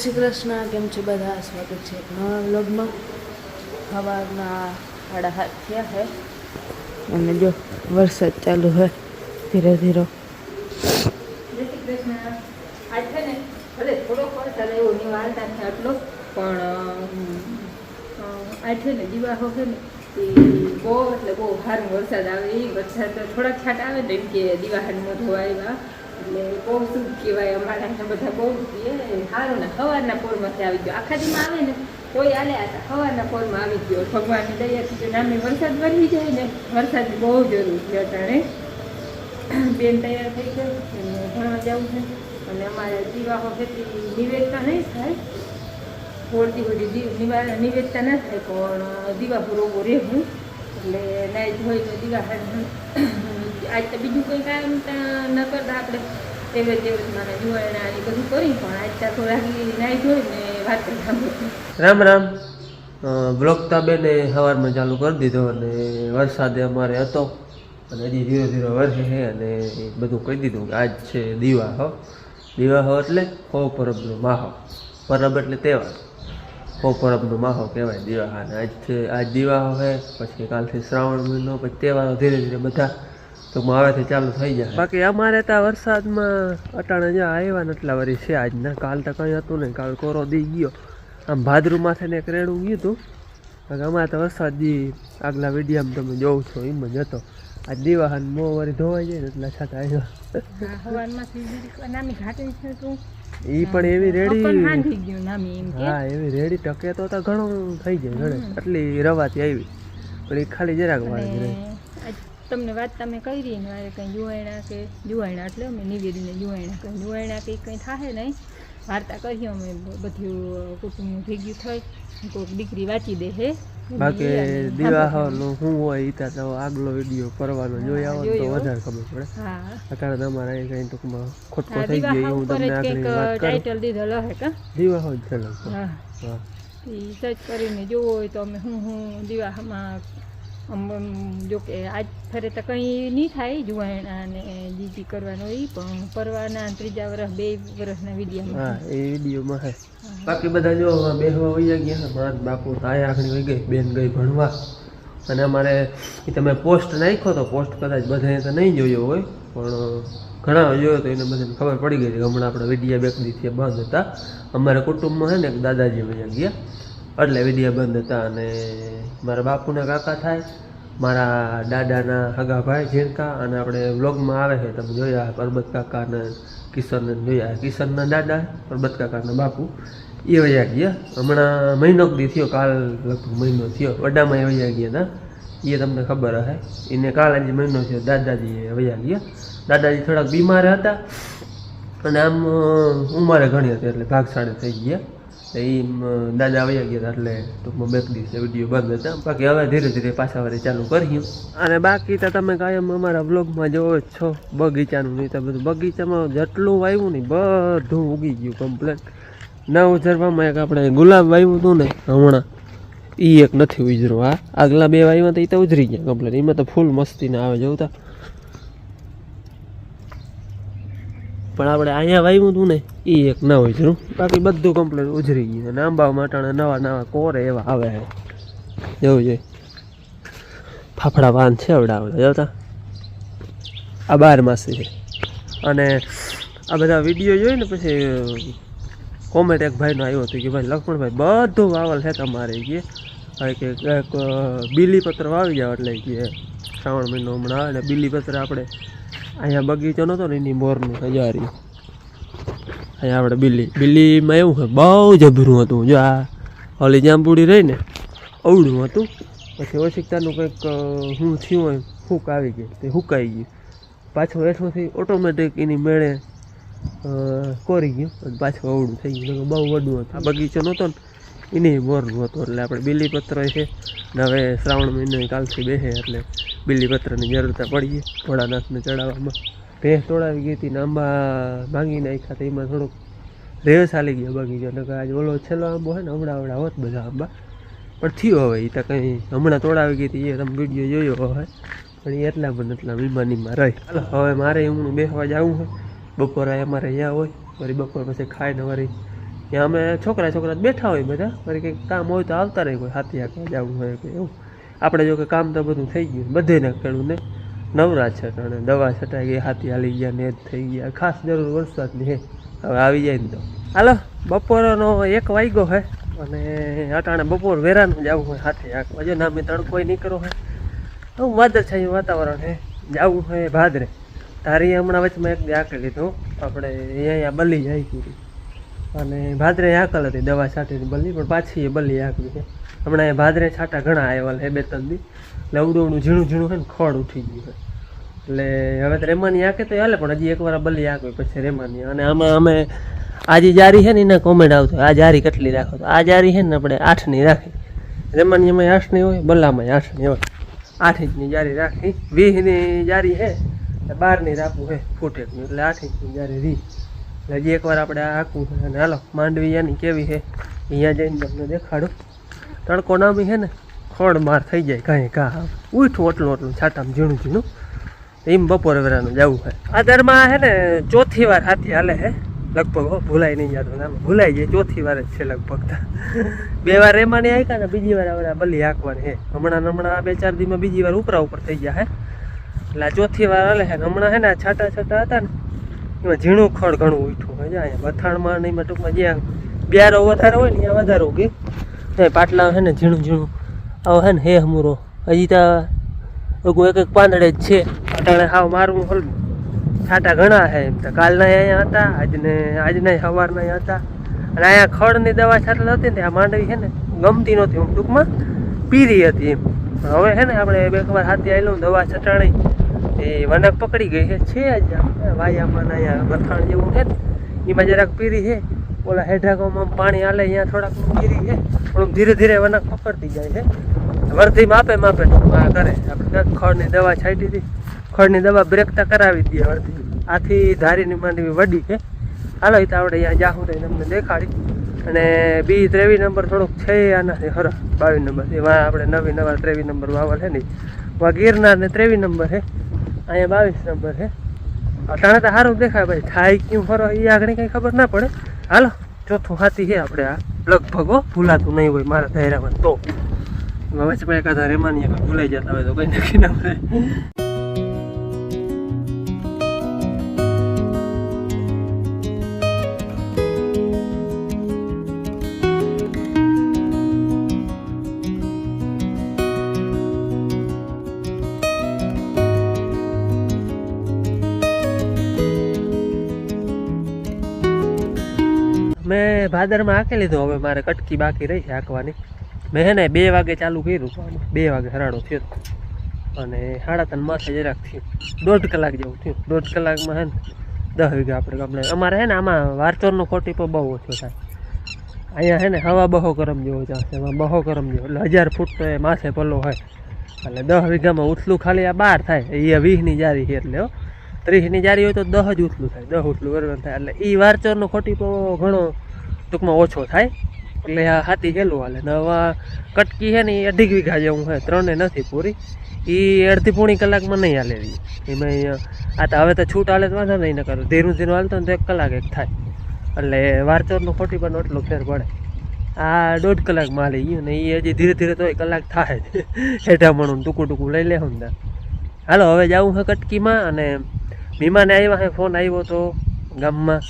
શ્રી કૃષ્ણ. કેમ છો બધા? સ્વાગત છે નવા વ્લોગમાં. સવારના સાડા હાથ થયા છે અને જો વરસાદ ચાલુ છે ધીરે ધીરે. ભલે થોડોક વરસાદ આવ્યો ની વાર્તા છે આટલો. પણ આ છે ને દિવાહો છે ને, એ બહુ, એટલે બહુ સારો વરસાદ આવે. એ વરસાદ થોડાક છાટ આવે ને, એમ કે દિવાહારમાં ધોવા આવ્યા એટલે બહુ શું કહેવાય અમારા બધા બહુ કહે સારું ને સવારના પોરમાંથી આવી ગયો. આખા દીમાં આવે ને તોય હતા સવારના પોરમાં આવી ગયો. ભગવાનની દયાથી જો નામે વરસાદ વરવી જાય ને, વરસાદની બહુ જરૂર છે અટાણે. બેન તૈયાર થઈ એમને ભણવા જવું છે. અને અમારે દીવાઓ ખેતી નિવેદતા નહીં થાય. હોળતી બધી નિવેદતા ના થાય, પણ દીવા રોગો રહેવું. એટલે નાઈ ધોઈ તો દીવા આજ બીજું કંઈ કામ ન કરતા આપણે તેવે તેવે મને જુવાણા એ બધું કરી, પણ આજ તો થોડાક નાઈ ધોઈ ને વાત કરી રામ રામ. બ્લોક તાબેને સવારમાં ચાલુ કરી દીધો અને વરસાદે અમારે હતો. અને હજી ધીરે ધીરે વરસે છે અને બધું કહી દીધું કે આજ છે દીવા હો. દીવા હો એટલે હો પરબનો માહો પરબ એટલે તહેવાર. હો પરબનો માહો કહેવાય દિવાહા અને આજ છે, આજ દિવાહો છે પછી કાલથી શ્રાવણ મહિનો, પછી તહેવારો ધીરે ધીરે બધા ટૂંકમાં હવેથી ચાલુ થઈ જાય. બાકી અમારે ત્યાં વરસાદમાં અટાણે જ્યાં આવ્યા ને એટલા વરી છે આજના કાલ તો કંઈ હતું નહીં. કાલ કોરો દી ગયો. આમ ભાદરુમાંથી ને એક રેડું ગયું હતું. બાકી અમારે તો વરસાદ દી આગલા વિડીયામાં તમે જોઉં છો એમ જ હતો. આ દિવાહન મો વરી ધોવાઈ જાય ને એટલા છતાં આવ્યો. તું. એ પણ એવી રેડી. હાંધી ગયું નામી એમ કે. હા એવી રેડી. ટકે તો તો ઘણું થઈ જાય ઘણે. એટલી રવાથી આવી. પણ એ ખાલી જરાક વાર રહી. આજ તમને વાત તમે કરી ને મારે કંઈ જુવાયણા કે જુવાયણા એટલે અમે નિવેદીને જુવાયણા કંઈ જુવાયણા કંઈ કંઈ થાય નહીં. વાર્તા કરીએ અમે બધું કુટુંબ ભેગ્યું થઈ કોઈક દીકરી વાંચી દે હે. બાકી દિવાહનો શું હોય એ તો આગલો વીડિયો કરવાનો જોઈ આવો તો વધારે ખબર પડે. હા. અત્યારે તમારે અહીં કંઈ ટૂંકમાં ખોટકો થઈ ગયો હું તમને આગળ વાત ટાઇટલ દીધેલો હે કા? દિવાહો જ હા. હા. એ સર્ચ કરીને જોવો હોય તો અમે હું હું દિવાહમાં જો કે આજ ફરે તો કંઈ નહીં થાય જુવાણ અને જીજી કરવાનો એ પણ પરવાના ત્રીજા વર્ષ બે વર્ષના હા વિડીયોમાં એ વિડીયોમાં હે. બાકી બધા જો હવે બેહવા વહી ગયા મારા બાપુ તો આયા આખણી વહી ગઈ બેન ગઈ ભણવા. અને અમારે એ તમે પોસ્ટ નાખ્યો તો પોસ્ટ કદાચ બધાએ તો નહીં જોયો હોય પણ ઘણા જોયો તો એને બધાને ખબર પડી ગઈ હતી હમણાં આપણે વિડીયા બેક દીથી બંધ હતા. અમારા કુટુંબમાં છે ને એક દાદાજી વયા ગયા. એટલે વિદ્યાબંધ બંધ હતા અને મારા બાપુના કાકા થાય, મારા દાદાના હગા ભાઈ ઝીણકા અને આપણે વ્લોગમાં આવે છે, તમે જોયા પરબત કાકા અને કિશનને જોયા કિશનના દાદા, પરબત કાકાના બાપુ, એ વયા ગયા. હમણાં મહિનો દી થયો, કાલ લગભગ મહિનો થયો, વડામાં એ વયા ગયા હતા. એ તમને ખબર હશે. એને કાલ આજે મહિનો થયો, દાદાજી વયા ગયા. દાદાજી થોડાક બીમાર હતા. અને આમ ઉંમરે ઘણી હતી, એટલે ભાગશાળી થઈ ગયા. એ દાદા વયા ગયા એટલે ટૂંકમાં બેક દિવસે વીડિયો બંધ હતા. બાકી હવે ધીરે ધીરે પાછા વળી ચાલુ કર્યું અને બાકી તો તમે કાયમ અમારા બ્લોગમાં જોવો જ છો, બગીચાનું નહીં તો બધું. બગીચામાં જેટલું વાવ્યું ને બધું ઉગી ગયું કમ્પ્લેટ ના ઉજરવામાં એક આપણે ગુલાબ વાવ્યું હતું ને હમણાં એ એક નથી ઉજરું આ આગલા બે વાવ્યા તો એ તો ઉજરી ગયા કમ્પ્લેટ એમાં તો ફૂલ મસ્તીને આવે જોતા પણ આપણે અહીંયા વાવ્યું હતું ને એ એક ના જરૂર બાકી બધું કમ્પ્લેટ ઉજરી ગયું અને આંબા માટાણા નવા નવા કોરે એવા આવે જેવું જોઈએ ફાફડા પાન છે આવડા આવડા જોતા આ બાર માસી છે. અને આ બધા વીડિયો જોઈને પછી કોમેન્ટ એક ભાઈનો આવ્યો હતો કે, ભાઈ લક્ષ્મણભાઈ બધું વાવલ છે તમારે કે? કે, એક બીલીપત્ર વાવી જાવ એટલે કે, શ્રાવણ મહિનો હમણાં આવે ને, બીલીપત્ર આપણે અહીંયા બગીચો નહોતો ને, એની મોરનું હજારી અહીંયા આપણે બિલ્લી, બિલ્લીમાં એવું છે બહુ જબરું હતું. જો આ ઓલી જાંબુડી રહી ને અવડું હતું. પછી ઓશિકતાનું કંઈક હું થયું હોય, ફૂક આવી ગઈ, તે હુકાઈ ગયું. પાછું હેઠુંથી ઓટોમેટિક એની મેળે કોરી ગયું અને પાછું અવડું થઈ ગયું. બહુ વડું હતું. આ બગીચો નહોતો ને, એની મોરનું હતું. એટલે આપણે બીલીપત્ર છે ને, હવે શ્રાવણ મહિનો કાલથી બેસે, એટલે બીલીપત્રની જરૂરતા પડીએ ભોળાનાથને ચડાવવામાં. ભેંસ તોડાવી ગઈ હતી ને આંબા ભાંગી નાખ્યા તો એમાં થોડુંક રેસ હાલી ગયો બગીચો નકર આજે ઓલો છેલ્લો આંબો હોય ને હમણાં હમણાં હોત બધા આંબા. પણ થયો હવે એ તો કંઈ હમણાં તોડાવી ગઈ હતી, એ તમે વીડિયો જોયો હવે પણ એ એટલા પણ એટલા વિમાનીમાં રહી. હાલો, હવે મારે હું બેસવા જવું હોય બપોરે અમારે અહીંયા હોય વળી બપોર પછી ખાઈને વળી ત્યાં અમે છોકરા છોકરા બેઠા હોય બધા. વળી કંઈક કામ હોય તો આવતા રહે કોઈ, હાથી આખા જવું હોય કે એવું. આપણે જો કે કામ તો બધું થઈ ગયું. બધેને ને નવરા છે અને દવા છટાઈ ગઈ, હાથી હાલી ગયા ને થઈ ગયા. ખાસ જરૂર વરસાદની હે. હવે આવી જાય ને તો. હાલો, બપોરનો એક વાગ્યો હે અને અટાણે બપોર વેરાનું જવું હોય હાથે આંકવા જો ના મેં તડકો નીકળો હોય હું. વાદળછાયું વાતાવરણ હે. જવું હોય ભાદરે. તારી હમણાં વચમાં એક આંકડી આંકી લીધું. આપણે અહીંયા બલી જાય પૂરી અને ભાદરે આંકલ હતી દવા સાથે બલી પણ પાછી એ બલી આંકડી છે. હમણાં એ ભાદરે છાંટા ઘણા આવ્યા હે બે ત્રણ દી. એટલે ઉડવડું ઝીણું ઝીણું હોય ને ખોડ ઉઠી ગયું હોય એટલે હવે તો રેમાની આંકે તો હાલે, પણ હજી એકવાર બલી આંકવી પછી રેમાની. અને આમાં અમે આજે જારી છે ને એના કોમેન્ટ આવતો આ જારી કેટલી રાખો તો? આ જારી છે ને આપણે આઠની રાખી. રેમાની એમાં આઠની હોય બલ્લામાં આઠની હોય. આઠ ઇંચની જારી રાખી. વીસની જારી છે બારની રાખવું છે ફૂટેકની. એટલે આઠ ઇંચની જારી રી. એટલે હજી એકવાર આપણે આ આખું અને હાલો માંડવી એની કેવી છે અહીંયા જઈને તમને દેખાડું. તડકો બી છે ને ખોણ માર થઈ જાય કાંઈ કા. ઉઠું ઓટલું ઓટલું, છાટામાં ઝીણું ઝીણું. એમ બપોર વેરાનું જવું હોય આ દરમાં છે ને, ચોથી વાર હાથી હાલે હે. લગભગ, હો, ભૂલાય નહીં જતું નામ ભૂલાઈ જાય. ચોથી વાર જ છે લગભગ. બે વાર એમાં નહીં આવ્યા ને, બીજી વાર હવે બલી હાંકવાની હે. હમણાં હમણાં આ બે ચાર દીમાં બીજી વાર ઉપરા ઉપર થઈ ગયા હે. એટલે આ ચોથી વાર હાલે છે હમણાં હે ને છાટા છાટા હતા ને, એમાં ઝીણું ખડ ઘણું ઉઠું હોય અહીંયા વથાણમાં ને એમાં ટૂંકમાં જ્યાં બ્યારો વધારે હોય ને, ત્યાં વધારે ઉગે. એ પાટલા છે ને ઝીણું ઝીણું. આવો છે ને હે હમુરો. હજી તો એક એક પાંદડે જ છે. અટાણે હાવ મારવું હોલ. છાટા ઘણા છે એમ તો. કાલના અહીંયા હતા, આજને, આજના સવારના અહીંયા હતા. અને અહીંયા ખડની દવા છાટલ હતી ને આ માંડવી છે ને, ગમતી નહોતી હું ટૂંકમાં. પીરી હતી એમ. હવે છે ને આપણે બે ખબર હાથી આવેલું દવા છટાણી. એ વનક પકડી ગઈ છે. છે જ વાયામાં અહીંયા વથાણ જેવું છે ને. એમાં જરાક પીરી છે. ઓલા હેઢાકોમાં પાણી હાલે, અહીંયા થોડાક ગીરી છે. થોડુંક ધીરે ધીરે વનક પકડતી જાય છે. વર્ધી માપે માપે કરે આપણે ખડની દવા છાંટી હતી. ખડની દવા બ્રેકતા કરાવી દઈએ વર્ધી. આથી ધારીની માંડવી વડી છે. હાલો તો આપણે અહીંયા જાહું રહીને અમને દેખાડી. અને બી ત્રેવી નંબર થોડુંક છે આનાથી હરો, બાવીસ નંબર. એમાં આપણે નવી નવા ત્રેવી નંબર વાવલ છે ને. વા ગિરનાર ને ત્રેવી નંબર છે. અહીંયા બાવીસ નંબર છે. અટાણે તો સારું દેખાય ભાઈ. થાય ક્યું ફરો, એ આગળ કંઈ ખબર ના પડે. હાલો, ચોથું હાથી છે આપણે આ. લગભગ ભૂલાતું નહીં હોય મારા દાયરામાં તો. વચમાં એકાદા રેમાની ભૂલાઈ જતા હોય તો કઈ નક્કી ના પડે ભાદરમાં હાંકી લીધું. હવે મારે કટકી બાકી રહી છે હાંકવાની. મેં હે ને બે વાગે ચાલુ કર્યું. પણ બે વાગે હરાડો થયો. અને સાડા ત્રણ માથે જરાક થયું. દોઢ કલાક જેવું થયું. દોઢ કલાકમાં હે ને દસ વીઘા આપણે ગામડે અમારે હે ને આમાં વારચોરનો ખોટી પર બહુ ઓછો થાય. અહીંયા હે ને હવા બહો કરમ જેવો જશે એમાં બહો કરમ જેવો. એટલે હજાર ફૂટ તો એ માથે પલ્લો હોય. એટલે દસ વીઘામાં ઉથલું ખાલી આ બાર થાય. એ વીસની જારી છે એટલે ત્રીસની જારી હોય તો દસ જ ઉથલું થાય. દસ ઉથલું બરાબર થાય. એટલે એ વારચોરનો ખોટી પર ઘણો ટૂંકમાં ઓછો થાય. એટલે આ હાથી હેલું હાલે. ને હવે કટકી છે ને એ અઢી વીઘા જેવું છે. ત્રણે નથી પૂરી. એ અડધી પૂણી કલાકમાં નહીં હાલે એમાં આ તો હવે તો છૂટ હાલે તો વાંધો નહીં ન કરું ધીરું ધીરું હાલતો ને તો એક કલાક એક થાય. એટલે વારચોરનું ખોટી પણ એટલો ફેર પડે. આ દોઢ કલાકમાં હાલી ગયું ને એ હજી ધીરે ધીરે તો કલાક થાય. જ હેઠામણું ટૂંકું ટૂંકું લઈ લેવું ને. હાલો, હવે જાઉં હે કટકીમાં અને મીમાને આવ્યા હે, ફોન આવ્યો તો ગામમાં.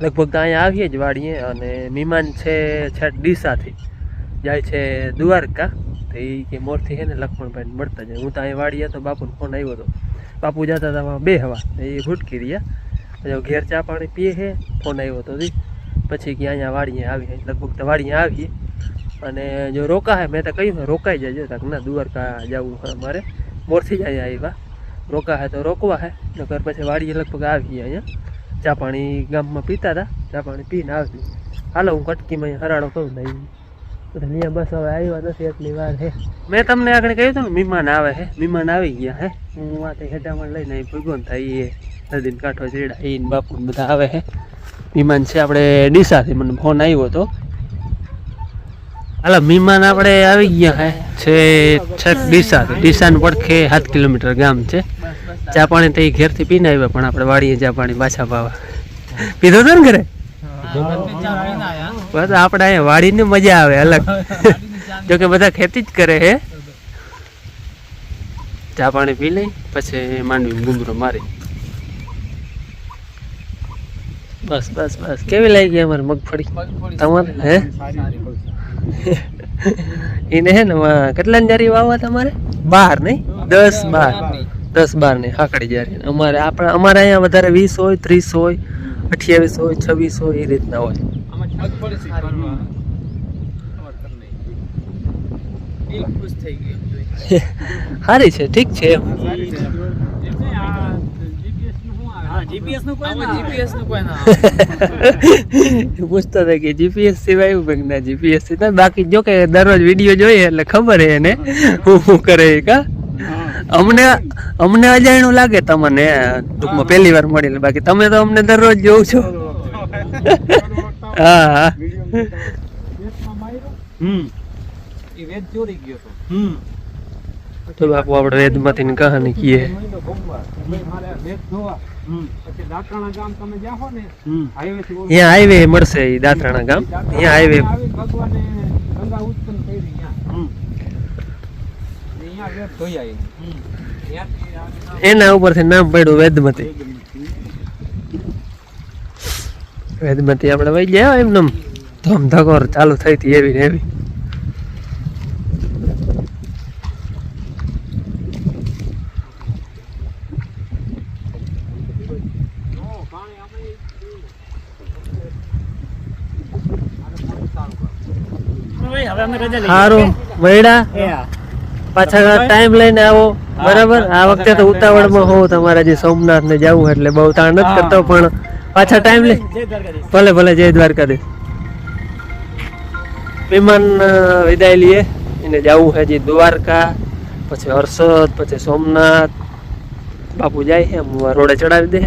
લગભગ તો અહીંયા આવીએ જ વાડીએ અને મહેમાન છે છેક ડીસાથી. જાય છે દ્વારકા. તો એ કે મોરથી છે ને લક્ષ્મણભાઈને મળતા જાય. હું તો અહીંયા વાડીએ તો બાપુનો ફોન આવ્યો હતો બાપુ જતા હતા બે હવા. એ ભૂટકી રહ્યા. પછી ઘેર ચા પાણી પીએ છે. ફોન આવ્યો તો પછી કે અહીંયા વાડીએ આવીએ. લગભગ તો વાડીએ આવીએ. અને જો રોકાય, મેં તો કહ્યું રોકાઈ જાય. તક ના દ્વારકા જવું હોય અમારે. મોરથી જ અહીંયા આવ્યા. રોકાય તો રોકવા હે. નકર પછી વાડીએ લગભગ આવીએ અહીંયા. ચા પાણી ગામમાં પીતા હતા. ચા પાણી પીને આવતી હાલો, હું કટકીમાં હરાડો કરું ને અહીંયા બસ હવે આવ્યા નથી, એટલી વાર હે. મેં તમને આગળ કહ્યું હતું ને મહેમાન આવે હે. મહેમાન આવી ગયા હે. હું વાત હેઠામાં લઈને અહીં ભગવાન થાય એ કાંઠો ચેડા એ બાપુ બધા આવે હે. મહેમાન છે આપણે ડીસાથી. મને ફોન આવ્યો હતો. હાલો મહેમાન આપણે આવી ગયા હે. છે છેક ડીસા ડીસાનું પડખે સાત કિલોમીટર ગામ છે. ચા પાણી તો એ ઘેરથી પીને આવ્યા પણ આપણે વાડીએ ચા પાણી પાછા પાવા. પીધો તો ને ઘરે? બસ આપણે અહીંયા વાડીને મજા આવે અલગ. જો કે બધા ખેતી જ કરે હે. ચા પાણી પી લઈ પછી માંડવી ગુમરો મારી. બસ બસ બસ. કેવી લાગી અમારી મગફળી? તમારે? હે? એને હે ને કેટલા જારી વાવવા તમારે? બાર નહીં? દસ બાર. દસ બારની હાકડી જારી અમારે આપણે અમારે અહીંયા વધારે વીસ હોય ત્રીસ હોય અઠ્યાવીસ હોય છવ્વીસ હોય એ રીતના હોય. સારી. છે ઠીક છે પૂછતા હતા કે જીપીએસ સિવાય ના જીપીએસ બાકી જો કે દરરોજ વીડિયો જોઈએ એટલે ખબર હે એને. હું. શું કરે કા અમને અમને અજાણ્યું લાગે તમને ટૂંકમાં પહેલી વાર મળી બાકી તમે તો અમને દરરોજ જોઉં છો. હા હા. હમ. હમ. તો બાપુ આપણે વેદમાંથી ની કહાની કીએ અહીંયા હાઈવે મળશે દાતરાણા દાંતરાણા ગામ. અહીંયા હાઈવે એના ઉપરથી નામ પડ્યું વેદમતી. વેદમતી આપણે વહી ગયા એમને ધમ ધકોર ચાલુ થઈ હતી એવી ને એવી. સારું વૈડા પાછા ટાઈમ લઈને આવો. બરાબર? આ વખતે તો ઉતાવળમાં હોવ તમારે જે સોમનાથ ને જવું એટલે બહુ તાણ નથી કરતો પણ પાછા ટાઈમ લે ભલે ભલે જય દ્વારકાધીશ. વિમાન વિદાય લઈએ. એને જવું છે જે દ્વારકા પછી હર્ષદ પછી સોમનાથ. બાપુ જાય છે રોડે ચડાવી દે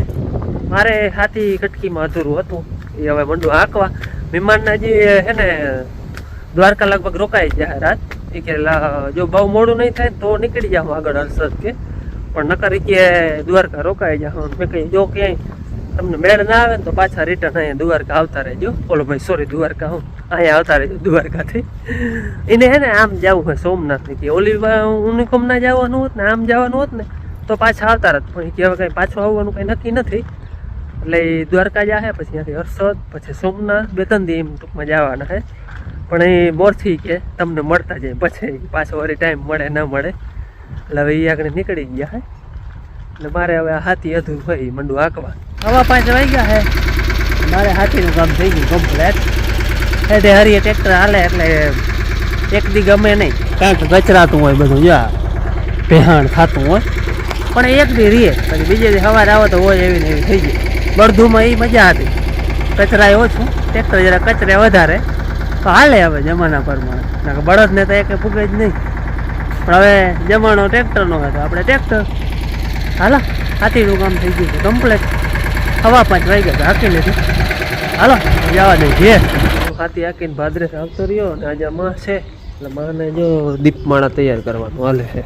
મારે હાથી કટકીમાં અધૂરું હતું. એ હવે મંડું હાંકવા. વિમાનના જે છે ને દ્વારકા લગભગ રોકાઈ જાય રાત. એ કે જો બહુ મોડું નહીં થાય તો નીકળી જાઉં આગળ હર્ષદ કે. પણ નકર કે દ્વારકા રોકાઈ જાઉં. મેં કહી જો ક્યાંય તમને મેળ ના આવે ને તો પાછા રિટર્ન અહીંયા દ્વારકા આવતા રહેજો. ઓલો ભાઈ સોરી દ્વારકા હું. અહીંયા આવતા રહેજો દ્વારકાથી. એને હે ને આમ જવું હોય સોમનાથની કે. ઓલી ના જવાનું હોત ને, આમ જવાનું હોત ને, તો પાછા આવતા રહેત. પણ કે કઈ પાછું આવવાનું કંઈ નક્કી નથી. એટલે દ્વારકા જાહે, પછી ત્યાંથી હર્ષદ, પછી સોમનાથ બે ત્રણ દી એમ ટૂંકમાં જવાના હે. પણ એ મોરથી કે તમને મળતા જાય પછી પાછો વળી ટાઈમ મળે ન મળે. એટલે હવે એ આગળ નીકળી ગયા હે. એટલે મારે હવે હાથી અધું હોય મંડું હાંકવા. હવા પાંચ વાગ્યા હે. મારે હાથીનું કામ થઈ ગયું કમ્પ્લેટ એટલે હરીએ ટ્રેક્ટર હાલે એટલે એક દી ગમે નહીં. કાંઈક ગચરાતું હોય બધું જા ભેહાણ થતું હોય. પણ એક દી રીએ પછી બીજે દી સવારે આવો તો હોય એવી ને એવી થઈ ગઈ. બળધુમાં એ મજા હતી. કચરાય ઓછું ટ્રેક્ટર જરા કચરે વધારે. તો હાલે હવે જમાના પ્રમાણે બળદને તો એક ફૂગે જ નહીં. પણ હવે જમાનો ટ્રેક્ટરનો હતો આપણે ટ્રેક્ટર. હાલો હાથીનું કામ થઈ ગયું છે કમ્પ્લેટ હવા પાંચ વાગ્યા તો હાકી નથી હાલો જવા દે જે હાથી હાકીને ભાદરે આવતો રહ્યો ને આજે માં છે. એટલે માને જો દીપમાળા તૈયાર કરવાનું હાલે છે.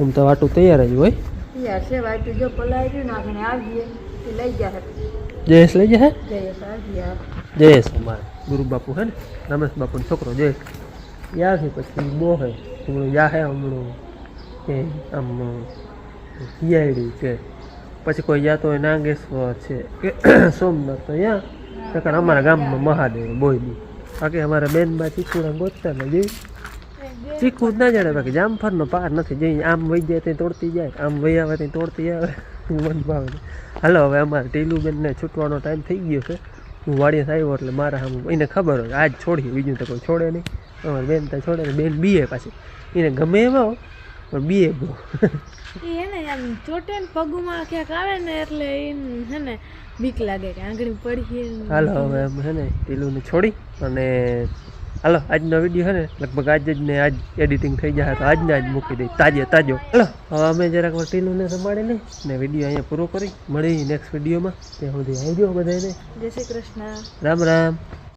એમ તો વાટું તૈયાર જ હોય. યાર છે વાટી જો પલાઈ રહ્યું નાખીને આવીએ. લઈ જાય જયેશ લઈ જાય જયેશ આવીએ આ. જયેશ અમારે. ગુરુ બાપુ હે ને, રમેશ બાપુનો છોકરો જયેશ ત્યાંથી પછી બોહે હે હમણાં યા હે હમણાં કે આમ સીઆઈડી કે પછી કોઈ જાતો હોય નાગેશ્વર છે, કે સોમનાથ તો ત્યાં નકર અમારા ગામમાં મહાદેવ બોયડી બાકી અમારા બેનમાં ચીકુડા ગોતતા ને જોઈ ચીકુ ના જાણે, બાકી જામફળનો પાર નથી જઈ આમ વહી જાય ત્યાં તોડતી જાય, આમ વહી આવે ત્યાં તોડતી આવે. મન ભાવે હાલો, હવે અમારે ટીલુબેનને છૂટવાનો ટાઈમ થઈ ગયો છે. હું વાડીએ આવ્યો એટલે મારા સામે એને ખબર હોય આજ છોડીએ બીજું તો કોઈ છોડે નહીં. અમારી બેન તો છોડે ને બેન બીએ પાછી. એને ગમે હો, પણ બીએ બહુ. એને યાર આમ ચોટે ને પગમાં ક્યાંક આવે ને એટલે એને હે ને બીક લાગે કે આંગળી પડી હાલો હવે હે છે ને પેલું છોડી અને હાલો આજનો વીડિયો છે ને લગભગ આજ જ ને આજ એડિટિંગ થઈ જાય તો આજને આજ મૂકી દઈ. તાજે તાજો. હાલો હવે અમે જરાક ટીલુને સંભાળી લઈ ને વીડિયો અહીંયા પૂરો કરી. મળી નેક્સ્ટ વિડીયોમાં ત્યાં સુધી આવી ગયો બધાને જય શ્રી કૃષ્ણ. રામ રામ.